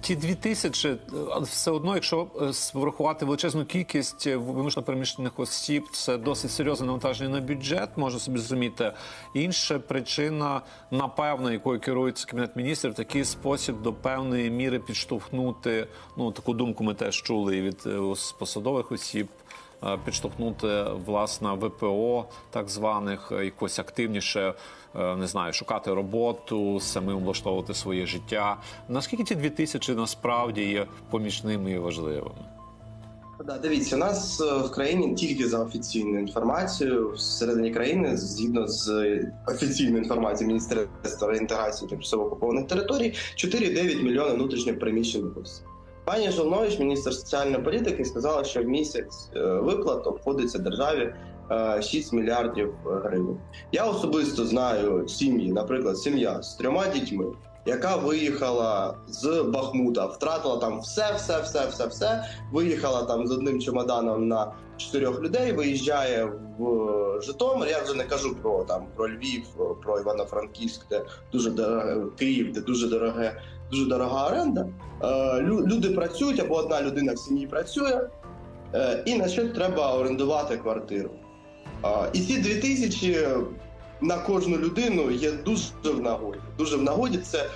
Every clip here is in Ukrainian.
ті дві тисячі, все одно, якщо е, врахувати величезну кількість е, вимушено переміщених осіб, це досить серйозне навантаження на бюджет, можу собі зрозуміти. Інша причина, напевно, якою керується кабінет міністрів, такий спосіб до певної міри підштовхнути. Ну таку думку ми теж чули від е, посадових осіб. Е, Підштовхнути власне ВПО, так званих, е, якось активніше е, не знаю, шукати роботу, самим облаштовувати своє життя. Наскільки ці дві тисячі насправді є помічними і важливими? Да, дивіться, у нас в країні тільки за офіційною інформацією всередині країни, згідно з офіційною інформацією Міністерства реінтеграції тимчасово окупованих територій, 4,9 мільйона внутрішньо переміщених осіб. Пані Жолнович, міністр соціальної політики, сказала, що в місяць е, виплат обходиться державі е, 6 мільярдів гривень. Я особисто знаю сім'ї, наприклад, сім'я з трьома дітьми, яка виїхала з Бахмута, втратила там все, все, все, все, все. Виїхала там з одним чемоданом на чотирьох людей. Виїжджає в Житомир. Я вже не кажу про там про Львів, про Івано-Франківськ, де дуже дороге Київ, де дуже дороге, дуже дорога оренда. Е, лю- люди працюють або одна людина в сім'ї працює, е, і на що треба орендувати квартиру. Е, і ці дві тисячі на кожну людину є дуже в нагоді. Дуже в нагоді. Це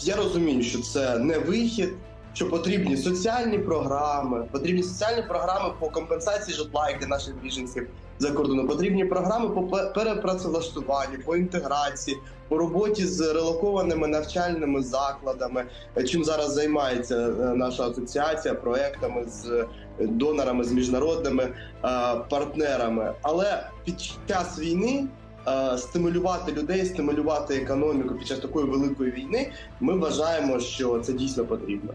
я розумію, що це не вихід, що потрібні соціальні програми, потрібні соціальні програми по компенсації житла для наших біженців за кордоном. Потрібні програми по пе- перепрацевлаштуванню, по інтеграції, по роботі з релокованими навчальними закладами. е, Чим зараз займається е, наша асоціація проектами з е, донорами, з міжнародними партнерами. Але під час війни стимулювати людей, стимулювати економіку під час такої великої війни, ми вважаємо, що це дійсно потрібно.